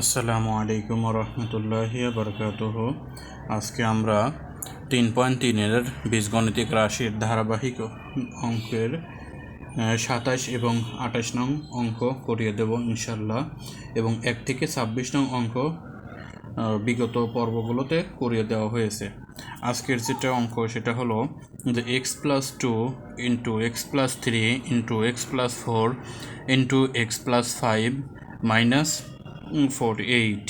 আসসালামু আলাইকুম রহমতুল্লাহি বরকাতুহ আজকে আমরা তিন পয়েন্ট তিনের বীজগণিতিক রাশির ধারাবাহিক অঙ্কের সাতাশ এবং আঠাশ নং অঙ্ক করিয়ে দেব ইনশাল্লাহ এবং এক থেকে ছাব্বিশ নং অঙ্ক বিগত পর্বগুলোতে করিয়ে দেওয়া হয়েছে। আজকের যেটা অঙ্ক সেটা হলো যে x plus two into x plus three into x plus four into x plus five minus four eight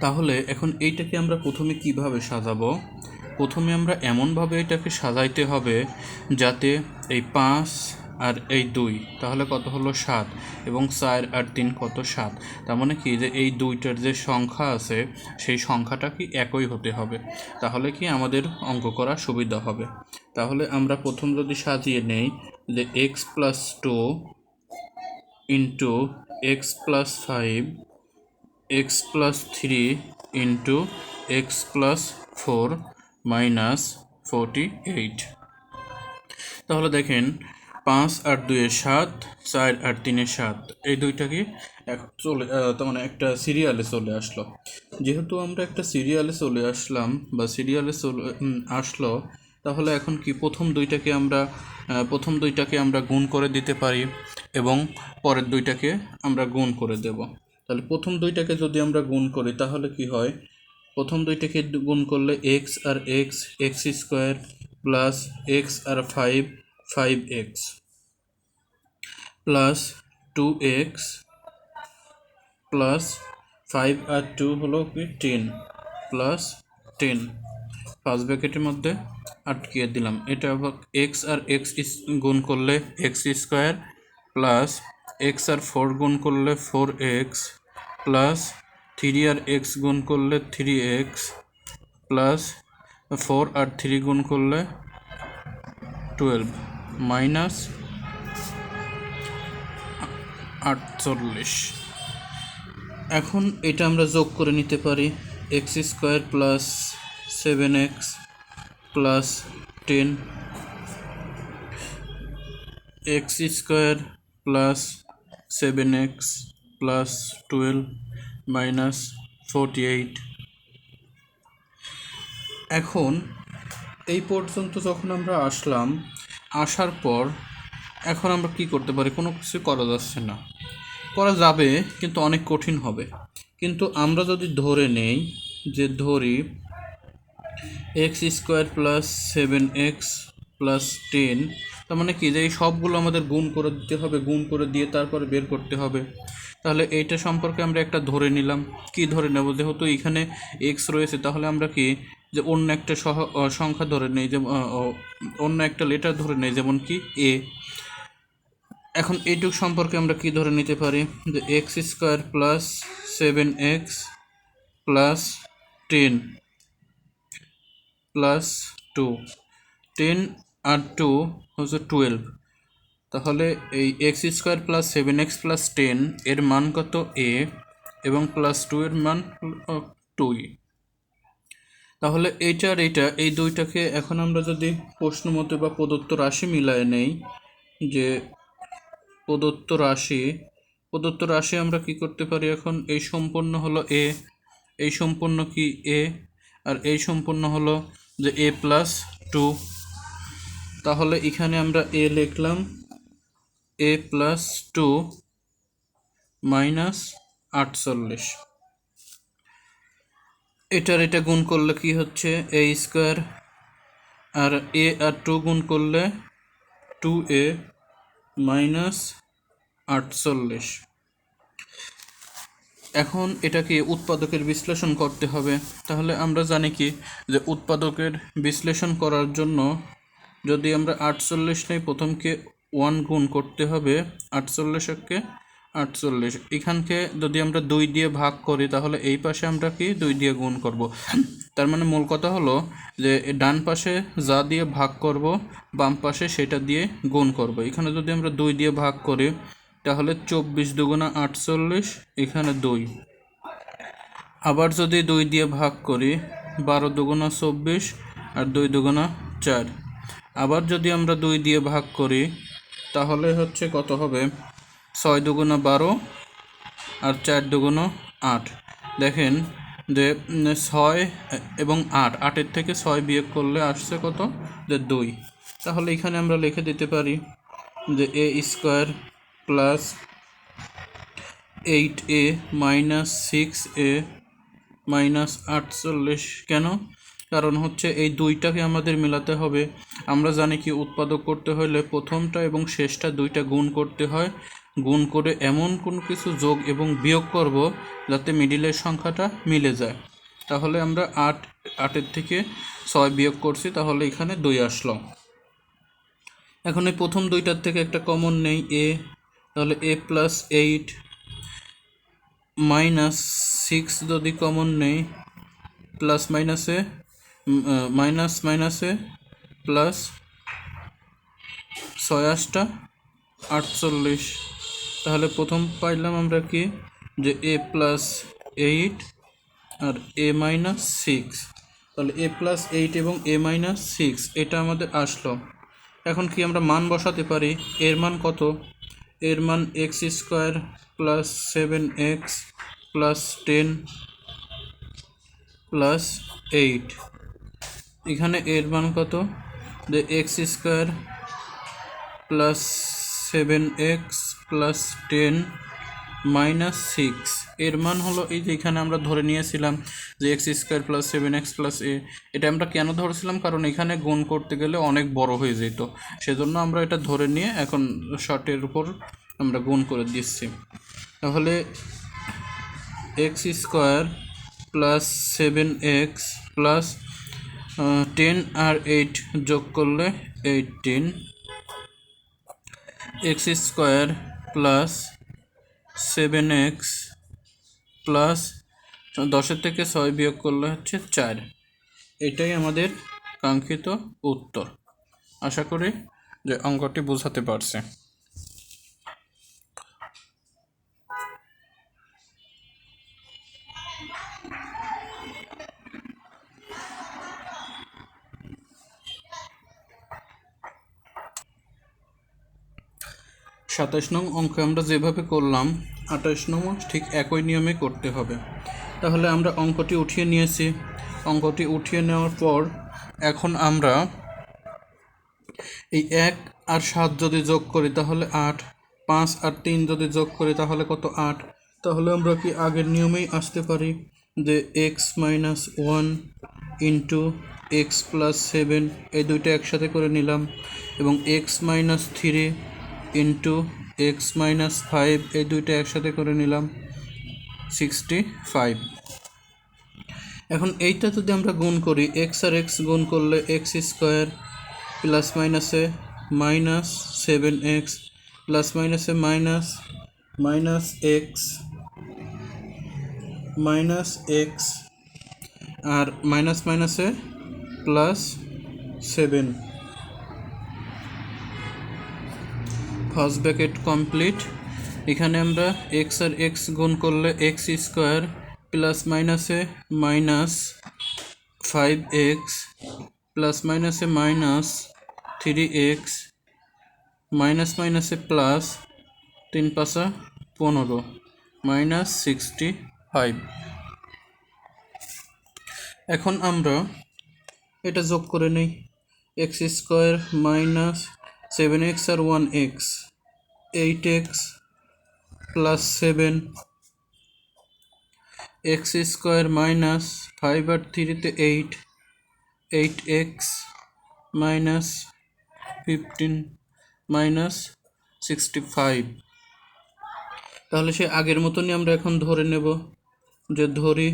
তাহলে এখন এইটাকে আমরা প্রথমে কীভাবে সাজাবো? প্রথমে আমরা এমনভাবে এটাকে সাজাইতে হবে যাতে এই পাঁচ আর এই দুই, তাহলে কত হলো সাত এবং চার আর তিন কত সাত? তার মানে কি যে এই দুইটার যে সংখ্যা আছে, সেই সংখ্যাটা কি একই হতে হবে? তাহলে কি আমাদের অঙ্ক করা সুবিধা হবে। তাহলে আমরা প্রথম যদি সাজিয়ে নেই যে x plus two into x plus five x plus three into x plus four minus forty eight তাহলে দেখেন পাঁচ আর দুয়ে সাত, চার আর তিনে সাত। এই দুইটাকে এক চলে তার মানে একটা সিরিয়ালে চলে আসলো। যেহেতু আমরা একটা সিরিয়ালে চলে আসলাম বা সিরিয়ালে চলে আসলো, তাহলে এখন কি প্রথম দুইটাকে আমরা প্রথম দুইটাকে আমরা গুণ করে দিতে পারি? এবং পরের দুইটাকে আমরা গুণ করে দেব। তাহলে প্রথম দুইটাকে যদি আমরা গুণ করি, তাহলে কি হয়? প্রথম দুইটাকে গুণ করলে এক্স আর x x square plus x আর five five x plus two x plus five আর টু হলো কি? টেন প্লাস টেন পাঁচ ব্র্যাকেটের মধ্যে আটকিয়ে দিলাম। এটা আবার এক্স আর এক্স গুণ করলে এক্স স্কোয়ার প্লাস এক্স আর ফোর গুণ করলে ফোর এক্স প্লাস থ্রি আর এক্স গুণ করলে থ্রি এক্স প্লাস ফোর আর থ্রি গুণ করলে টুয়েলভ মাইনাস আটচল্লিশ। এখন এটা আমরা যোগ করে নিতে পারি x square plus seven x plus ten x square plus seven x plus twelve minus forty eight এখন এই পর্যন্ত যখন আমরা আসলাম, আসার পর এখন আমরা কি করতে পারি? কোনো কিছু করা যাচ্ছে না। করা যাবে, কিন্তু অনেক কঠিন হবে। কিন্তু আমরা যদি ধরে নেই যে ধরি x square plus seven x plus ten তার মানে কি? যে এই সবগুলো আমাদের গুণ করে দিতে হবে গুণ করে দিয়ে তারপরে বের করতে হবে। তাহলে এইটা সম্পর্কে আমরা একটা ধরে নিলাম। কি ধরে নেব? যেহেতু এখানে এক্স রয়েছে তাহলে আমরা কি যে অন্য একটা সহ সংখ্যা ধরে নেই ও, অন্য একটা লেটার ধরে নেই যেমন কি এ এখন এইটুক সম্পর্কে আমরা কি ধরে নিতে পারি? যে x square plus seven x plus ten plus two ten আর টু হচ্ছে টুয়েলভ তাহলে এই x square plus seven x plus ten এর মান কত এ এবং প্লাস টু এর মান টুই তাহলে এইটা আর এইটা, এই দুইটাকে এখন আমরা যদি প্রশ্ন মতে বা প্রদত্ত রাশি মিলায় নেই, যে প্রদত্ত রাশি প্রদত্ত রাশি আমরা কি করতে পারি এখন? এই সম্পূর্ণ হলো এ এই সম্পূর্ণ কি এ আর এই সম্পূর্ণ হলো যে এ প্লাস টু তাহলে এখানে আমরা এ লিখলাম এ প্লাস টু মাইনাস আটচল্লিশ। এটার এটা গুণ করলে কি হচ্ছে? এ স্কোয়ার আর এ আর টু গুণ করলে টু এ মাইনাস আটচল্লিশ। এখন এটাকে উৎপাদকের বিশ্লেষণ করতে হবে। তাহলে আমরা জানি কি? যে উৎপাদকের বিশ্লেষণ করার জন্য যদি আমরা আটচল্লিশ নেই, প্রথমকে ওয়ান গুণ করতে হবে আটচল্লিশকে আটচল্লিশ। এখানকে যদি আমরা দুই দিয়ে ভাগ করি, তাহলে এই পাশে আমরা কি? দুই দিয়ে গুণ করব। তার মানে মূল কথা হলো যে, ডান পাশে যা দিয়ে ভাগ করব, বাম পাশে সেটা দিয়ে গুণ করব। এখানে যদি আমরা দুই দিয়ে ভাগ করি, তাহলে চব্বিশ দুগুণা আটচল্লিশ, এখানে দুই। আবার যদি দুই দিয়ে ভাগ করি, বারো দুগুণা চব্বিশ আর দুই দুগুণা চার। আবার যদি আমরা দুই দিয়ে ভাগ করি, তাহলে হচ্ছে কত হবে? ছয় দুগুণা বারো আর চার দুগুণ আট। দেখেন যে ছয় এবং আট, আটের থেকে ছয় বিয়োগ করলে আসছে কত? যে দুই। তাহলে এখানে আমরা লিখে দিতে পারি যে a square plus eight a minus six a minus আটচল্লিশ। কেন? কারণ হচ্ছে এই দুইটাকে আমাদের মেলাতে হবে। আমরা জানি কি উৎপাদক করতে হলে প্রথমটা এবং শেষটা দুইটা গুণ করতে হয়। গুণ করে এমন কোনো কিছু যোগ এবং বিয়োগ করব যাতে মিডিলের সংখ্যাটা মিলে যায়। তাহলে আমরা আট, আটের থেকে ছয় বিয়োগ করছি, তাহলে এখানে দুই আসলো। এখন এই প্রথম দুইটার থেকে একটা কমন নেই এ তাহলে a plus eight minus six যদি কমন নেই প্লাস মাইনাসে মাইনাস মাইনাসে প্লাস ছয় আটটা আটচল্লিশ। তাহলে প্রথম পাইলাম আমরা কি? যে এ প্লাস এইট আর এ মাইনাস সিক্স তাহলে এ প্লাস এইট এবং এ মাইনাস সিক্স এটা আমাদের আসলো। এখন কি আমরা মান বসাতে পারি? এর মান কত? এর মান x square plus seven x plus ten plus eight এখানে এর মান কত? যে x square plus seven x plus ten minus six এর মান হলো এই যে এখানে আমরা ধরে নিয়েছিলাম যে x square plus seven x plus a এটা আমরা কেন ধরেছিলাম? কারণ এখানে গুণ করতে গেলে অনেক বড় হয়ে যেত। সেজন্য আমরা এটা ধরে নিয়ে এখন শর্টের উপর আমরা গুণ করে দিচ্ছি। তাহলে x square plus seven x plus ten আর এইট যোগ করলে eighteen x square plus seven x plus দশের থেকে ছয় বিয়োগ করলে হচ্ছে চার। এটাই আমাদের কাঙ্ক্ষিত উত্তর। আশা করি যে অঙ্কটি বোঝাতে পারছে। সাতাশ নং অঙ্ক আমরা যেভাবে করলাম, আঠাশ নং ঠিক একই নিয়মে করতে হবে। তাহলে আমরা অঙ্কটি উঠিয়ে নিয়েছি। অঙ্কটি উঠিয়ে নেওয়ার পর এখন আমরা এই এক আর সাত যদি যোগ করি, তাহলে আট। পাঁচ আর তিন যদি যোগ করি, তাহলে কত আট? তাহলে আমরা কি আগের নিয়মেই আসতে পারি যে x minus one into x plus seven এই দুইটা একসাথে করে নিলাম এবং x minus three into x minus five এই দুইটা একসাথে করে নিলাম সিক্সটি ফাইভ এখন এইটা যদি আমরা গুণ করি এক্স আর এক্স গুণ করলে এক্স স্কোয়ার প্লাস মাইনাসে মাইনাস সেভেন এক্স প্লাস মাইনাসে minus minus x minus x আর মাইনাস মাইনাসে plus seven first bracket complete. এখানে আমরা এক্স আর এক্স গুণ করলে এক্স স্কোয়ার প্লাস মাইনাসে মাইনাস ফাইভ এক্স প্লাস মাইনাসে মাইনাস থ্রি এক্স মাইনাস মাইনাসে প্লাস তিন পাশা পনেরো মাইনাস সিক্সটি ফাইভ এখন আমরা এটা যোগ করে নেই। X square minus seven x আর one x eight x plus seven x square minus five আর থ্রিতে eight eight x minus fifteen minus sixty five তাহলে সে আগের মতনই আমরা এখন ধরে নেব যে ধরি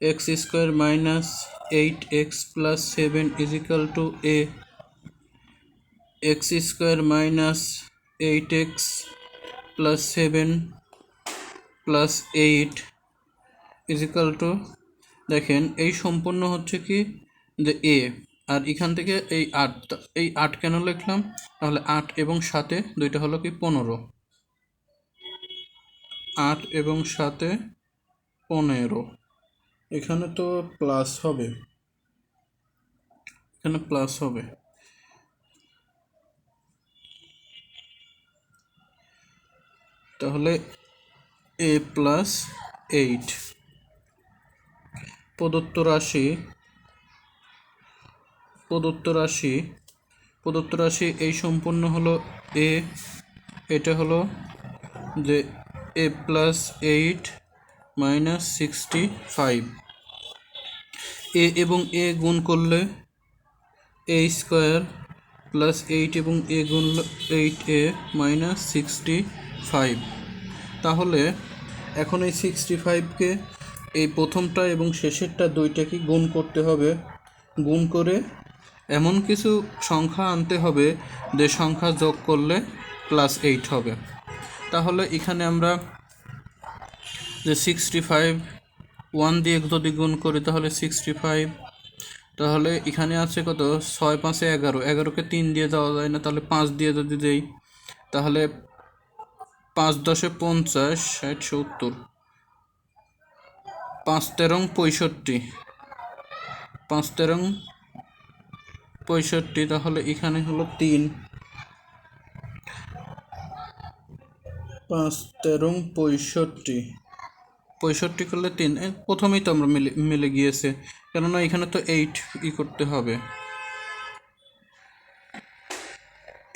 x square minus eight x plus seven is equal to a x square minus eight x plus seven plus eight is equal to, দেখেন এই সম্পূর্ণ হচ্ছে কি যে এ, আর এখান থেকে এই আট এই আট কেন লিখলাম? তাহলে আট এবং সাতে দুইটা হলো কি পনেরো। আট এবং সাতে পনেরো। এখানে তো প্লাস হবে। এখানে প্লাস হবে। তাহলে এ প্লাস এইট। প্রদত্ত রাশি প্রদত্ত রাশি প্রদত্ত রাশি এই সম্পূর্ণ হলো এ, এটা হলো যে a plus eight minus sixty five. A এবং এ গুণ করলে এ স্কোয়ার প্লাস এইট এবং এ গুণ eight a minus sixty five. তাহলে এখন এই সিক্সটি ফাইভকে এই প্রথমটা এবং শেষেরটা দুইটাকে গুণ করতে হবে। গুণ করে এমন কিছু সংখ্যা আনতে হবে যে সংখ্যা যোগ করলে প্লাস এইট হবে। তাহলে এখানে আমরা যে সিক্সটি ফাইভ ওয়ান দিয়ে যদি গুণ করি তাহলে সিক্সটি ফাইভ তাহলে এখানে আছে কত? ছয়, পাঁচে, এগারো। এগারোকে তিন দিয়ে দেওয়া যায় না, তাহলে পাঁচ দিয়ে যদি দেই, তাহলে পাঁচ দশে পঞ্চাশ, ষাট, সত্তর। পাঁচ তেরং পঁয়ষট্টি। পাঁচ তেরং পঁয়ষট্টি তাহলে এখানে হলো তিন। পাঁচ তেরং পঁয়ষট্টি। পঁয়ষট্টি করলে তিন প্রথমেই তো আমরা মিলে মিলে গিয়েছে। কেননা এখানে তো এইট ই করতে হবে।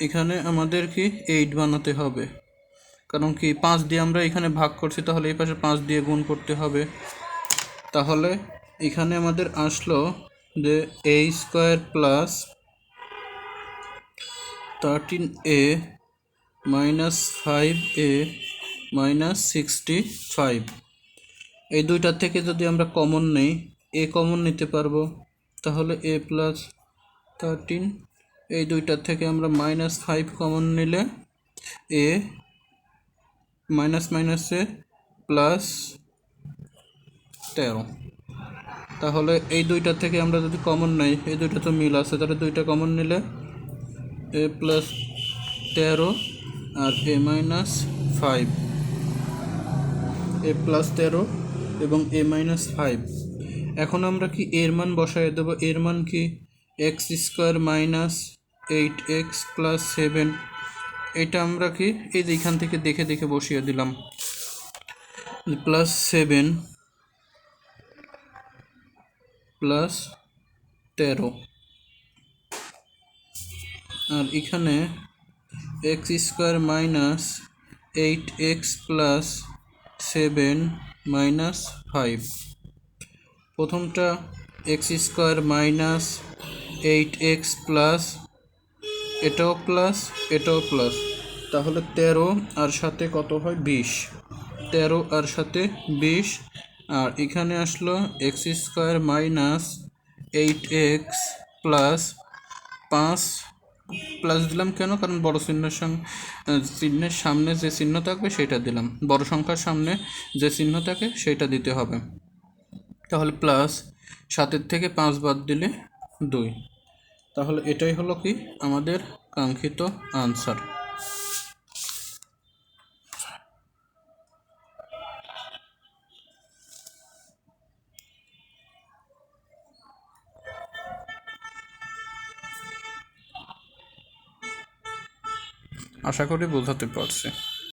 এখানে আমাদের কি এইট বানাতে হবে। কারণ কি পাঁচ দিয়ে আমরা এখানে ভাগ করছি, তাহলে এই পাশে পাঁচ দিয়ে গুণ করতে হবে। তাহলে এখানে আমাদের আসলো যে a square plus thirteen a minus five a minus sixty five এই দুইটার থেকে যদি আমরা কমন নেই এ কমন নিতে পারব। তাহলে এ প্লাস থার্টিন এই দুইটার থেকে আমরা মাইনাস ফাইভ কমন নিলে এ মাইনাস মাইনাসে প্লাস তেরো। তাহলে এই দুইটার থেকে আমরা যদি কমন নেই, এই দুইটা তো মিল আছে, তাহলে দুইটা কমন নিলে এ প্লাস তেরো আর a minus five a plus তেরো এবং এ মাইনাস ফাইভ এখন আমরা কি এর মান বসাই দেবো? এর মান কি? X square minus eight x plus seven এটা আমরা কি? এই যে এখান থেকে দেখে দেখে বসিয়ে দিলাম। প্লাস সেভেন, প্লাস তেরো। আর এখানে x square minus eight x plus seven minus five. প্রথমটা x square minus eight x plus এটাও প্লাস এটাও প্লাস তাহলে তেরো আর সাথে কত হয়? বিশ। তেরো আর সাথে বিশ। আর এখানে আসলো x square minus eight x plus পাঁচ। প্লাস দিলাম কেন? কারণ বড় চিহ্নের চিহ্নের সামনে যে চিহ্ন থাকবে সেটা দিলাম। বড় সংখ্যার সামনে যে চিহ্ন থাকে সেটা দিতে হবে। তাহলে প্লাস সাতের থেকে পাঁচ বাদ দিলে দুই। তাহলে এটাই হলো কি আমাদের কাঙ্ক্ষিত আনসার আশা করি বোঝাতে পারছি।